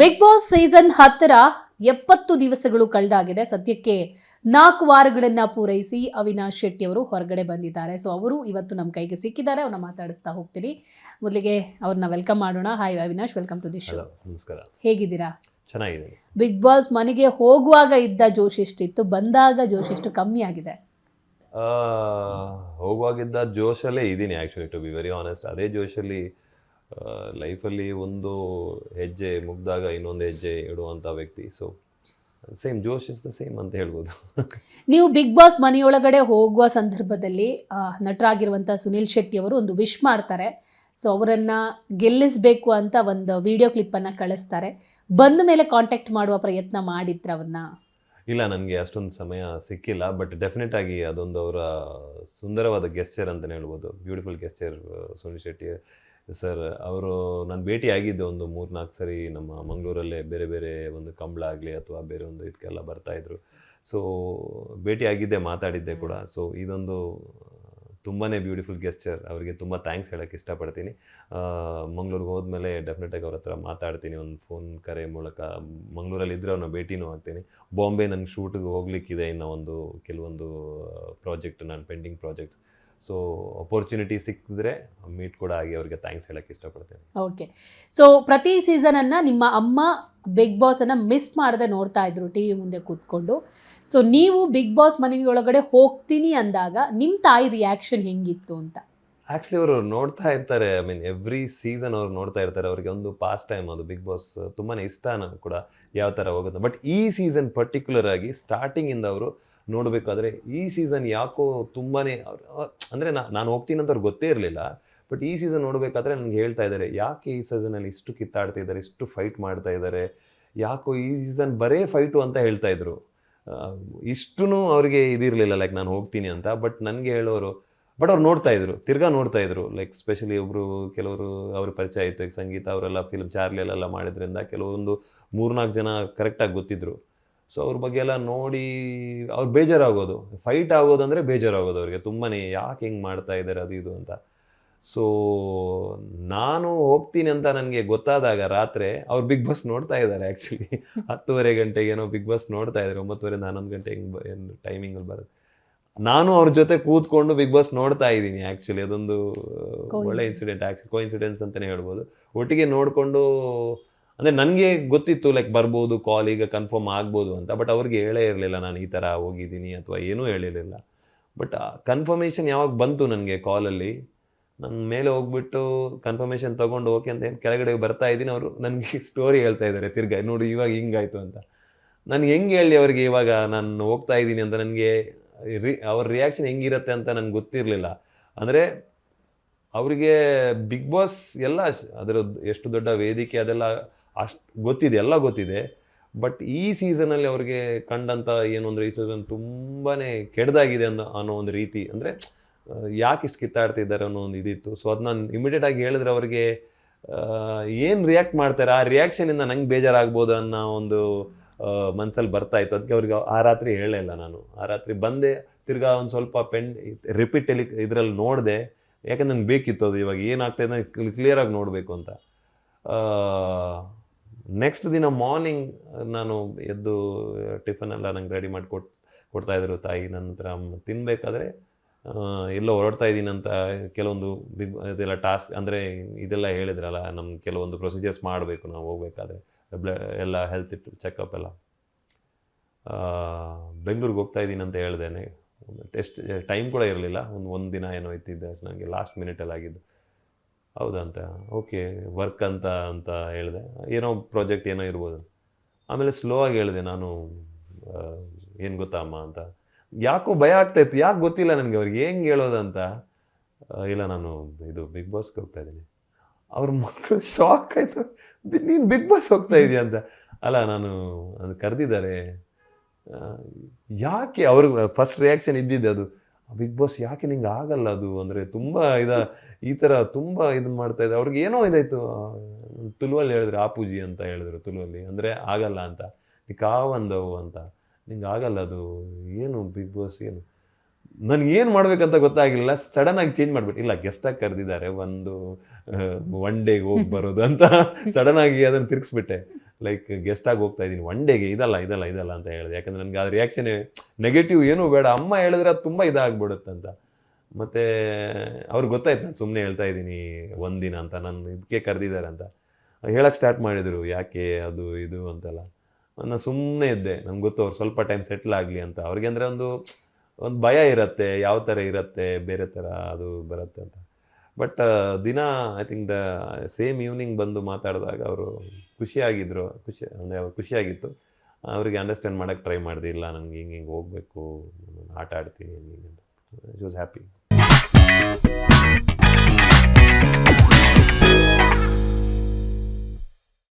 Big boss season ಹತ್ತರ ಎಪ್ಪತ್ತು ದಿವಸಗಳು ಕಳೆದಾಗಿದೆ. ಸದ್ಯಕ್ಕೆ ನಾಲ್ಕು ವಾರಗಳನ್ನ ಪೂರೈಸಿ ಅವಿನಾಶ್ ಶೆಟ್ಟಿ ಅವರು ಹೊರಗಡೆ ಬಂದಿದ್ದಾರೆ. ಸೊ ಅವರು ಇವತ್ತು ನಮ್ಮ ಕೈಗೆ ಸಿಕ್ಕಿದ್ದಾರೆ. ಅವ್ರನ್ನ ಮಾತಾಡಿಸ್ತಾ ಹೋಗ್ತೀನಿ. ಮೊದಲಿಗೆ ಅವ್ರನ್ನ ವೆಲ್ಕಮ್ ಮಾಡೋಣ. Hi Avinash. Welcome to the show ನಮಸ್ಕಾರ. ಹೇಗಿದ್ದೀರಾ? ಚೆನ್ನಾಗಿದೆ ಬಿಗ್ ಬಾಸ್ ಮನೆಗೆ ಹೋಗುವಾಗ ಇದ್ದ ಜೋಶ್ ಎಷ್ಟಿತ್ತು? ಬಂದಾಗ ಜೋಶ್ ಎಷ್ಟು ಕಮ್ಮಿ ಆಗಿದೆ? ಹೋಗುವಾಗಿದ್ದ ಜೋಶಲ್ಲೇ ಇದ್ದೀನಿ actually to be very honest ಅದೇ ಜೋಶಲ್ಲಿ ಲೈಫಲ್ಲಿ ಒಂದು ಹೆಜ್ಜೆ ಮುಗ್ದಾಗ ಇನ್ನೊಂದು ಹೆಜ್ಜೆ ಇಡುವಂಥ ವ್ಯಕ್ತಿ. So same josh is the same ಅಂತ ಹೇಳ್ಬೋದು. ನೀವು ಬಿಗ್ ಬಾಸ್ ಮನೆಯೊಳಗಡೆ ಹೋಗುವ ಸಂದರ್ಭದಲ್ಲಿ ನಟರಾಗಿರುವಂಥ ಸುನಿಲ್ ಶೆಟ್ಟಿ ಅವರು ಒಂದು ವಿಶ್ ಮಾಡ್ತಾರೆ. ಸೊ ಅವರನ್ನು ಗೆಲ್ಲಿಸಬೇಕು ಅಂತ ಒಂದು ವಿಡಿಯೋ ಕ್ಲಿಪ್ಪನ್ನು ಕಳಿಸ್ತಾರೆ. ಬಂದ ಮೇಲೆ ಕಾಂಟ್ಯಾಕ್ಟ್ ಮಾಡುವ ಪ್ರಯತ್ನ ಮಾಡಿದ್ರ ಅವ್ರನ್ನ? ಇಲ್ಲ ನನಗೆ ಅಷ್ಟೊಂದು ಸಮಯ ಸಿಕ್ಕಿಲ್ಲ ಬಟ್ ಡೆಫಿನೆಟ್ ಆಗಿ ಅದೊಂದು ಅವರ ಸುಂದರವಾದ ಗೆಸ್ಚರ್ ಅಂತಲೇ ಹೇಳ್ಬೋದು. Beautiful gesture Sunil Shetty. Sir ಅವರು ನಾನು ಭೇಟಿ ಆಗಿದ್ದೆ ಒಂದು ಮೂರು ನಾಲ್ಕು ಸರಿ ನಮ್ಮ ಮಂಗಳೂರಲ್ಲೇ ಬೇರೆ ಬೇರೆ ಒಂದು ಕಂಬಳ ಆಗಲಿ ಅಥವಾ ಬೇರೆ ಒಂದು ಇದಕ್ಕೆಲ್ಲ ಬರ್ತಾಯಿದ್ರು ಸೊ ಭೇಟಿ ಆಗಿದ್ದೆ ಮಾತಾಡಿದ್ದೆ ಕೂಡ. ಸೊ ಇದೊಂದು ತುಂಬಾ ಬ್ಯೂಟಿಫುಲ್ ಗೆಸ್ಚರ್ ಅವರಿಗೆ ತುಂಬ ಥ್ಯಾಂಕ್ಸ್ ಹೇಳೋಕ್ಕೆ ಇಷ್ಟಪಡ್ತೀನಿ. ಮಂಗಳೂರಿಗೆ ಹೋದ್ಮೇಲೆ ಡೆಫಿನೆಟಾಗಿ ಅವ್ರ ಹತ್ರ ಮಾತಾಡ್ತೀನಿ. ಒಂದು ಫೋನ್ ಕರೆ ಮೂಲಕ ಮಂಗಳೂರಲ್ಲಿ ಇದ್ದರೆ ಅವ್ರನ್ನ ಭೇಟಿನೂ ಆಗ್ತೀನಿ. ಬಾಂಬೆ ನನಗೆ ಶೂಟಿಗೆ ಹೋಗ್ಲಿಕ್ಕಿದೆ ಇನ್ನು ಒಂದು ಕೆಲವೊಂದು ಪ್ರಾಜೆಕ್ಟ್ ನಾನು ಪೆಂಡಿಂಗ್ ಪ್ರಾಜೆಕ್ಟ್ ಸೊ ಅಪರ್ಚುನಿಟಿ ಸಿಕ್ಕಿದ್ರೆ ಮೀಟ್ ಕೂಡ ಆಗಿ ಅವರಿಗೆ ಥ್ಯಾಂಕ್ಸ್ ಹೇಳಕ್ಕೆ ಇಷ್ಟಪಡ್ತೇನೆ. ಓಕೆ ಸೊ ಪ್ರತಿ ಸೀಸನನ್ನು ನಿಮ್ಮ ಅಮ್ಮ ಬಿಗ್ ಬಾಸನ್ನು ಮಿಸ್ ಮಾಡದೆ ನೋಡ್ತಾ ಇದ್ರು ಟಿ ವಿ ಮುಂದೆ ಕೂತ್ಕೊಂಡು. ಸೊ ನೀವು ಬಿಗ್ ಬಾಸ್ ಮನೆಯೊಳಗಡೆ ಹೋಗ್ತೀನಿ ಅಂದಾಗ ನಿಮ್ಮ ತಾಯಿ ರಿಯಾಕ್ಷನ್ ಹೆಂಗಿತ್ತು ಅಂತ? ಆ್ಯಕ್ಚುಲಿ ಅವರು ನೋಡ್ತಾ ಇರ್ತಾರೆ. ಐ ಮೀನ್ ಎವ್ರಿ ಸೀಸನ್ ಅವ್ರು ನೋಡ್ತಾ ಇರ್ತಾರೆ. ಅವರಿಗೆ ಒಂದು ಪಾಸ್ ಟೈಮ್ ಅದು ಬಿಗ್ ಬಾಸ್ ತುಂಬಾ ಇಷ್ಟ ಕೂಡ ಯಾವ ಥರ ಹೋಗುತ್ತೆ. ಬಟ್ ಈ ಸೀಸನ್ ಪರ್ಟಿಕ್ಯುಲರ್ ಆಗಿ ಸ್ಟಾರ್ಟಿಂಗಿಂದ ಅವರು ನೋಡಬೇಕಾದ್ರೆ ಈ ಸೀಸನ್ ಯಾಕೋ ತುಂಬಾ ಅಂದರೆ ನಾನು ಹೋಗ್ತೀನಿ ಅಂತ ಅವ್ರಿಗೆ ಗೊತ್ತೇ ಇರಲಿಲ್ಲ ಬಟ್ ಈ ಸೀಸನ್ ನೋಡಬೇಕಾದ್ರೆ ನನಗೆ ಹೇಳ್ತಾ ಇದ್ದಾರೆ ಯಾಕೆ ಈ ಸೀಸನಲ್ಲಿ ಇಷ್ಟು ಕಿತ್ತಾಡ್ತಾ ಇದ್ದಾರೆ ಇಷ್ಟು ಫೈಟ್ ಮಾಡ್ತಾ ಇದ್ದಾರೆ ಯಾಕೋ ಈ ಸೀಸನ್ ಬರೇ ಫೈಟು ಅಂತ ಹೇಳ್ತಾ ಇದ್ರು. ಇಷ್ಟೂ ಅವರಿಗೆ ಇದಿರಲಿಲ್ಲ ಲೈಕ್ ನಾನು ಹೋಗ್ತೀನಿ ಅಂತ ಬಟ್ ನನಗೆ ಹೇಳೋರು ಬಟ್ ಅವ್ರು ನೋಡ್ತಾ ಇದ್ರು, ತಿರ್ಗಾ ನೋಡ್ತಾ ಇದ್ರು ಲೈಕ್ ಸ್ಪೆಷಲಿ ಒಬ್ರು ಕೆಲವರು, ಅವ್ರ ಪರಿಚಯ ಆಯಿತು ಸಂಗೀತ ಅವರೆಲ್ಲ ಫಿಲ್ಮ್ ಚಾರ್ಲಿಯಲ್ಲೆಲ್ಲ ಮಾಡಿದ್ರಿಂದ ಕೆಲವೊಂದು ಮೂರ್ನಾಲ್ಕು ಜನ ಕರೆಕ್ಟಾಗಿ ಗೊತ್ತಿದ್ರು. ಸೊ ಅವ್ರ ಬಗ್ಗೆ ಎಲ್ಲ ನೋಡಿ ಅವ್ರು ಬೇಜಾರಾಗೋದು. ಫೈಟ್ ಆಗೋದು ಅಂದರೆ ಬೇಜಾರಾಗೋದು ಅವ್ರಿಗೆ. ತುಂಬಾ ಯಾಕೆ ಹಿಂಗೆ ಮಾಡ್ತಾ ಇದ್ದಾರೆ ಅದು ಇದು ಅಂತ. ಸೊ ನಾನು ಹೋಗ್ತೀನಿ ಅಂತ ನನಗೆ ಗೊತ್ತಾದಾಗ ರಾತ್ರಿ ಅವ್ರು ಬಿಗ್ ಬಾಸ್ ನೋಡ್ತಾ ಇದ್ದಾರೆ ಆ್ಯಕ್ಚುಲಿ ಹತ್ತುವರೆ ಗಂಟೆಗೆ ಏನೋ ಬಿಗ್ ಬಾಸ್ ನೋಡ್ತಾ ಇದ್ದಾರೆ ಒಂಬತ್ತುವರೆಯಿಂದ ಹನ್ನೊಂದು ಗಂಟೆ ಹಿಂಗೆ ಏನು ಟೈಮಿಂಗಲ್ಲಿ ಬರುತ್ತೆ. ನಾನು ಅವ್ರ ಜೊತೆ ಕೂತ್ಕೊಂಡು ಬಿಗ್ ಬಾಸ್ ನೋಡ್ತಾ ಇದ್ದೀನಿ ಆ್ಯಕ್ಚುಲಿ ಅದೊಂದು ಒಳ್ಳೆ ಇನ್ಸಿಡೆಂಟ್ ಆ್ಯಕ್ಚುಲಿ ಕೋ ಇನ್ಸಿಡೆನ್ಸ್ ಅಂತಲೇ ಹೇಳ್ಬೋದು. ಒಟ್ಟಿಗೆ ನೋಡಿಕೊಂಡು ಅಂದರೆ ನನಗೆ ಗೊತ್ತಿತ್ತು ಲೈಕ್ ಬರ್ಬೋದು ಕಾಲ್ ಈಗ ಕನ್ಫರ್ಮ್ ಆಗ್ಬೋದು ಅಂತ ಬಟ್ ಅವ್ರಿಗೆ ಹೇಳೇ ಇರಲಿಲ್ಲ ನಾನು ಈ ಥರ ಹೋಗಿದ್ದೀನಿ ಅಥವಾ ಏನೂ ಹೇಳಿರಲಿಲ್ಲ. ಬಟ್ ಕನ್ಫರ್ಮೇಷನ್ ಯಾವಾಗ ಬಂತು ನನಗೆ ಕಾಲಲ್ಲಿ ನನ್ನ ಮೇಲೆ ಹೋಗ್ಬಿಟ್ಟು ಕನ್ಫರ್ಮೇಷನ್ ತೊಗೊಂಡು ಓಕೆ ಅಂತ ಏನು ಕೆಳಗಡೆ ಬರ್ತಾ ಇದ್ದೀನಿ ಅವರು, ನನಗೆ ಸ್ಟೋರಿ ಹೇಳ್ತಾ ಇದ್ದಾರೆ, ತಿರ್ಗಾ, ನೋಡಿ ಇವಾಗ ಹಿಂಗಾಯ್ತು ಅಂತ. ನಾನು ಹೆಂಗೆ ಹೇಳಿ ಅವರಿಗೆ ಇವಾಗ ನಾನು ಹೋಗ್ತಾ ಇದ್ದೀನಿ ಅಂತ ನನಗೆ ರಿ ಅವ್ರ ರಿಯಾಕ್ಷನ್ ಹೆಂಗಿರುತ್ತೆ ಅಂತ ನನಗೆ ಗೊತ್ತಿರಲಿಲ್ಲ. ಅಂದರೆ ಅವರಿಗೆ ಬಿಗ್ ಬಾಸ್ ಎಲ್ಲ ಅದರ ಎಷ್ಟು ದೊಡ್ಡ ವೇದಿಕೆ ಅದೆಲ್ಲ ಅಷ್ಟು ಗೊತ್ತಿದೆ, ಎಲ್ಲ ಗೊತ್ತಿದೆ. ಬಟ್ ಈ ಸೀಸನಲ್ಲಿ ಅವ್ರಿಗೆ ಕಂಡಂಥ ಏನು ಅಂದರೆ, ಈ ಸೀಸನ್ ತುಂಬಾ ಕೆಡ್ದಾಗಿದೆ ಅನ್ನೋ ಅನ್ನೋ ಒಂದು ರೀತಿ. ಅಂದರೆ ಯಾಕೆ ಇಷ್ಟು ಕಿತ್ತಾಡ್ತಿದ್ದಾರೆ ಅನ್ನೋ ಒಂದು ಇದಿತ್ತು. ಸೊ ಅದನ್ನ ಇಮಿಡಿಯೇಟ್ ಆಗಿ ಹೇಳಿದ್ರೆ ಅವ್ರಿಗೆ ಏನು ರಿಯಾಕ್ಟ್ ಮಾಡ್ತಾರೆ, ಆ ರಿಯಾಕ್ಷನಿಂದ ನಂಗೆ ಬೇಜಾರಾಗ್ಬೋದು ಅನ್ನೋ ಒಂದು ಮನಸ್ಸಲ್ಲಿ ಬರ್ತಾ ಇತ್ತು. ಅದಕ್ಕೆ ಅವ್ರಿಗೆ ಆ ರಾತ್ರಿ ಹೇಳಿಲ್ಲ ನಾನು. ಆ ರಾತ್ರಿ ಬಂದೆ, ತಿರ್ಗಾ ಒಂದು ಸ್ವಲ್ಪ ಪೆನ್ ರಿಪೀಟ್ ಎಲ್ಲಿ ಇದರಲ್ಲಿ ನೋಡಿದೆ. ಯಾಕಂದ್ರೆ ನನಗೆ ಬೇಕಿತ್ತು ಅದು ಇವಾಗ ಏನಾಗ್ತಾಯಿದೆ ಕ್ಲಿಯರಾಗಿ ನೋಡಬೇಕು ಅಂತ. ನೆಕ್ಸ್ಟ್ ದಿನ ಮಾರ್ನಿಂಗ್ ನಾನು ಎದ್ದು ಟಿಫನ್ ಎಲ್ಲ ನಂಗೆ ರೆಡಿ ಮಾಡಿ ಕೊಟ್ ಕೊಡ್ತಾಯಿದ್ರು ತಾಯಿ ನಂತರ ತಿನ್ನಬೇಕಾದ್ರೆ ಎಲ್ಲೋ ಹೊರಡ್ತಾ ಇದ್ದೀನಿ ಅಂತ ಕೆಲವೊಂದು ಬಿಗ್ ಇದೆಲ್ಲ ಟಾಸ್ಕ್ ಅಂದರೆ ಇದೆಲ್ಲ ಹೇಳಿದ್ರಲ್ಲ ನಮ್ಮ ಕೆಲವೊಂದು ಪ್ರೊಸೀಜರ್ಸ್ ಮಾಡಬೇಕು, ನಾವು ಹೋಗ್ಬೇಕಾದ್ರೆ, ಬ್ಲ, ಎಲ್ಲ ಹೆಲ್ತ್ ಚೆಕಪ್ ಎಲ್ಲ. ಬೆಂಗಳೂರಿಗೆ ಹೋಗ್ತಾ ಇದ್ದೀನಿ ಅಂತ ಹೇಳ್ದೇನೆ. ಟೆಸ್ಟ್ ಟೈಮ್ ಕೂಡ ಇರಲಿಲ್ಲ. ಒಂದು ಒಂದು ದಿನ ಏನೋ ಇತ್ತಿದ್ದೆ ನನಗೆ ಲಾಸ್ಟ್ ಮಿನಿಟಲ್ಲಿ ಆಗಿದ್ದು. ಹೌದಾ ಅಂತ ಓಕೆ ವರ್ಕ್ ಅಂತ ಅಂತ ಹೇಳಿದೆ. ಏನೋ ಪ್ರಾಜೆಕ್ಟ್ ಏನೋ ಇರ್ಬೋದು. ಆಮೇಲೆ ಸ್ಲೋ ಆಗಿ ಹೇಳಿದೆ ನಾನು ಏನು ಗೊತ್ತಾ ಅಮ್ಮ ಅಂತ. ಯಾಕೋ ಭಯ ಆಗ್ತಾಯಿತ್ತು ಯಾಕೆ ಗೊತ್ತಿಲ್ಲ ನನಗೆ ಅವ್ರಿಗೆ ಹೆಂಗೆ ಹೇಳೋದಂತ ಇಲ್ಲ, ನಾನು ಇದು ಬಿಗ್ ಬಾಸ್ಗೆ ಹೋಗ್ತಾ ಇದ್ದೀನಿ. ಅವ್ರ ಮಕ್ಕಳು ಶಾಕ್ ಆಯಿತು. ನೀನು ಬಿಗ್ ಬಾಸ್ ಹೋಗ್ತಾ ಇದೆಯಾ ಅಂತ. ಅಲ್ಲ, ನಾನು ಅದು ಕರೆದಿದ್ದಾರೆ. ಯಾಕೆ ಅವ್ರಿಗೆ ಫಸ್ಟ್ ರಿಯಾಕ್ಷನ್ ಇದ್ದಿದ್ದೆ ಅದು. ಬಿಗ್ ಬಾಸ್ ಯಾಕೆ ನಿಂಗೆ ಆಗಲ್ಲ ಅದು? ಅಂದರೆ ತುಂಬ ಇದ ಈ ಥರ ತುಂಬ ಇದು ಮಾಡ್ತಾ ಇದೆ ಅವ್ರಿಗೆ ಏನೋ ಇದಾಯಿತು. ತುಲುವಲ್ಲಿ ಹೇಳಿದ್ರು ಆಪೂಜಿ ಅಂತ ಹೇಳಿದ್ರು ತುಲುವಲ್ಲಿ. ಅಂದರೆ ಆಗಲ್ಲ ಅಂತ. ಕಾವಂದವು ಅಂತ. ನಿಂಗೆ ಆಗಲ್ಲ ಅದು. ಏನು ಬಿಗ್ ಬಾಸ್ ಏನು? ನನಗೆ ಏನು ಮಾಡ್ಬೇಕಂತ ಗೊತ್ತಾಗಿಲ್ಲ. ಸಡನ್ ಆಗಿ ಚೇಂಜ್ ಮಾಡ್ಬಿಟ್ಟು ಇಲ್ಲ ಗೆಸ್ಟಾಗಿ ಕರೆದಿದ್ದಾರೆ. ಒಂದು ಒನ್ ಡೇಗೆ ಹೋಗಿ ಬರೋದು ಅಂತ. ಸಡನ್ ಆಗಿ ಅದನ್ನು ತಿರ್ಗಿಸ್ಬಿಟ್ಟೆ. ಲೈಕ್ ಗೆಸ್ಟ್ ಆಗಿ ಹೋಗ್ತಾ ಇದ್ದೀನಿ. ಒನ್ ಡೇಗೆ ಇದಲ್ಲ ಇದಲ್ಲ ಇದಲ್ಲ ಅಂತ ಹೇಳಿದೆ. ಯಾಕಂದ್ರೆ ನನಗೆ ಆ ರಿಯಾಕ್ಷನ್ ನೆಗೆಟಿವ್ ಏನೂ ಬೇಡ. ಅಮ್ಮ ಹೇಳಿದ್ರೆ ಅದು ತುಂಬ ಇದಾಗ್ಬಿಡುತ್ತೆ ಅಂತ. ಮತ್ತೆ ಅವ್ರಿಗೆ ಗೊತ್ತಾಯ್ತು, ನಾನು ಸುಮ್ಮನೆ ಹೇಳ್ತಾ ಇದ್ದೀನಿ ಒಂದಿನ ಅಂತ. ನಾನು ಇದಕ್ಕೆ ಕರೆದಿದ್ದಾರೆ ಅಂತ. ಹೇಳಕ್ಕೆ ಸ್ಟಾರ್ಟ್ ಮಾಡಿದರು. ಯಾಕೆ, ಅದು, ಇದು ಅಂತೆಲ್ಲ. ನಾನು ಸುಮ್ಮನೆ ಇದ್ದೆ. ನಂಗೆ ಗೊತ್ತು ಅವ್ರು ಸ್ವಲ್ಪ ಟೈಮ್ ಸೆಟ್ಲ್ ಆಗಲಿ ಅಂತ. ಅವ್ರಿಗೆ ಅಂದರೆ ಒಂದು ಒಂದು ಭಯ ಇರುತ್ತೆ. ಯಾವ ಥರ ಇರುತ್ತೆ, ಬೇರೆ ಥರ ಅದು ಬರುತ್ತೆ ಅಂತ. ಬಟ್ ದಿನ I think the same evening ಬಂದು ಮಾತಾಡಿದಾಗ ಅವರು ಖುಷಿಯಾಗಿದ್ದರು ಖುಷಿ, ಅಂದರೆ ಅವ್ರು ಖುಷಿಯಾಗಿತ್ತು. ಅವರಿಗೆ ಅಂಡರ್ಸ್ಟ್ಯಾಂಡ್ ಮಾಡೋಕ್ಕೆ ಟ್ರೈ ಮಾಡಿದೆ, ಇಲ್ಲ ನನಗೆ ಹಿಂಗೆ ಹಿಂಗೆ ಹೋಗಬೇಕು ಆಟ ಆಡ್ತೀನಿ, ಹಿಂಗೆ ಅಂತ. Was happy